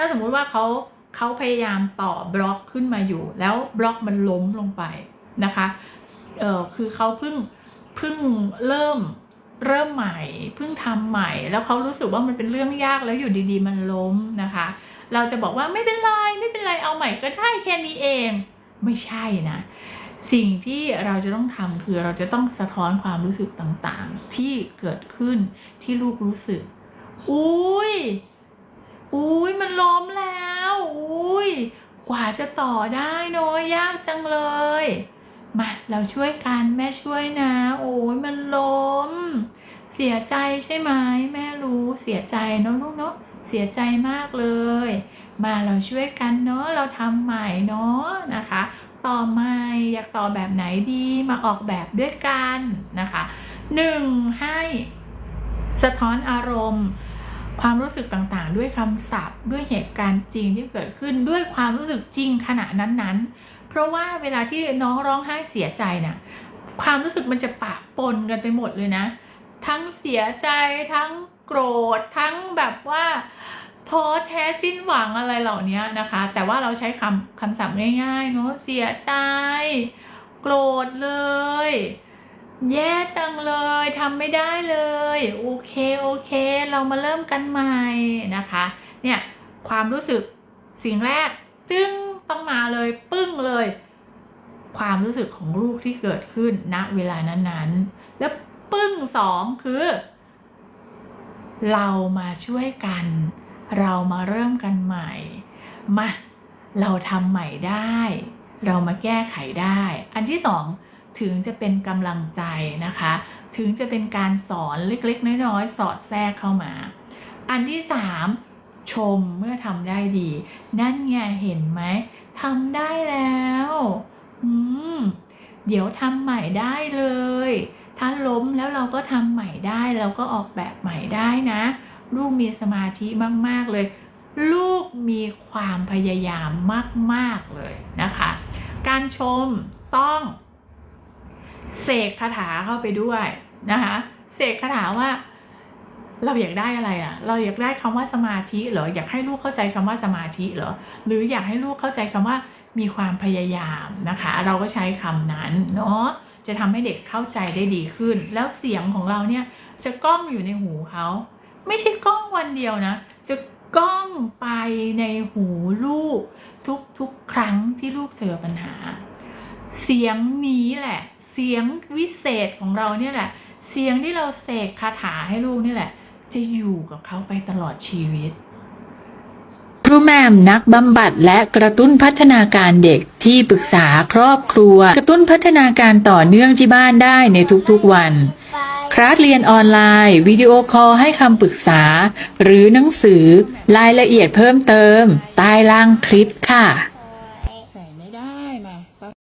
ถ้าสมมุติว่าเขาเขาพยายามต่อบล็อกขึ้นมาอยู่ แล้วบล็อกมันล้มลงไปนะคะเออคือเขาเพิ่งเพิ่งเริ่มเริ่มใหม่เพิ่งทำใหม่ แล้วเขารู้สึกว่ามันเป็นเรื่องยากแล้วอยู่ดีๆ มันล้มนะคะ เราจะบอกว่าไม่เป็นไรไม่เป็นไรเอาใหม่ก็ได้แค่นี้เอง ไม่ใช่นะสิ่งที่เราจะต้องทำคือเราจะต้องสะท้อนความรู้สึกต่างๆ ที่เกิดขึ้นที่ลูกรู้สึก อุ้ย อุ้ยมันล้มแล้ว อุ้ยกว่าจะต่อได้เนอะยากจังเลย มาเราช่วยกันแม่ช่วยนะ โอ้ยมันล้ม เสียใจใช่ไหมแม่รู้เสียใจเนอะลูกเนาะเสียใจมากเลย มาเราช่วยกันเนาะเราทำใหม่เนาะนะคะ ต่อใหม่อยากต่อแบบไหนดีมาออกแบบด้วยกันนะคะหนึ่งให้สะท้อนอารมณ์ ความรู้สึกต่างๆ ด้วยคำศัพท์ ด้วยเหตุการณ์จริงที่เกิดขึ้นด้วยความรู้สึกจริงขณะนั้นๆ เพราะว่าเวลาที่น้องร้องไห้เสียใจน่ะความรู้สึกมันจะปะปนกันไปหมดเลยนะ ทั้งเสียใจทั้งโกรธทั้งแบบว่าท้อแท้สิ้นหวังอะไรเหล่านี้นะคะ แต่ว่าเราใช้คำคำศัพท์ง่ายๆเนาะเสียใจ โกรธเลย แย่จังเลยทำไม่ได้เลย โอเค โอเค เรามาเริ่มกันใหม่นะคะ เนี่ยความรู้สึกสิ่งแรกจึงต้องมาเลยปึ้งเลย ความรู้สึกของลูกที่เกิดขึ้นณเวลานั้นๆ แล้วปึ้งสองคือ เรามาช่วยกัน เรามาเริ่มกันใหม่ มา เราทำใหม่ได้ เรามาแก้ไขได้ อันที่สอง ถึงจะเป็นกำลังใจนะคะ ถึงจะเป็นการสอนเล็กๆ น้อยๆ สอดแทรกเข้ามา อันที่สามชมเมื่อทำได้ดี นั่นไงเห็นไหมทำได้แล้วอืมเดี๋ยวทำใหม่ได้เลย ถ้าล้มแล้วเราก็ทำใหม่ได้เราก็ออกแบบใหม่ได้นะ ลูกมีสมาธิมาก ๆ เลย ลูกมีความพยายามมาก ๆ เลยนะคะ การชมต้อง เสกคาถาเข้าไปด้วยนะคะเสกคาถาว่าเราอยากได้อะไรอะ เราอยากได้คำว่าสมาธิเหรอ อยากให้ลูกเข้าใจคำว่าสมาธิเหรอ หรืออยากให้ลูกเข้าใจคำว่ามีความพยายามนะคะ เราก็ใช้คำนั้นเนาะ จะทำให้เด็กเข้าใจได้ดีขึ้น แล้วเสียงของเราเนี่ยจะก้องอยู่ในหูเขา ไม่ใช่ก้องวันเดียวนะ จะก้องไปในหูลูกทุกๆครั้งที่ลูกเจอปัญหา เสียงนี้แหละ เสียงวิเศษของเราเนี่ยแหละ เสียงที่เราเสกคาถาให้ลูกนี่แหละ จะอยู่กับเขาไปตลอดชีวิตครูแมมนักบำบัดและกระตุ้นพัฒนาการเด็กที่ปรึกษาครอบครัว กระตุ้นพัฒนาการต่อเนื่องที่บ้านได้ในทุกๆวัน คลาสเรียนออนไลน์ วิดีโอคอลให้คำปรึกษา หรือหนังสือรายละเอียดเพิ่มเติม ใต้ล่างคลิปค่ะ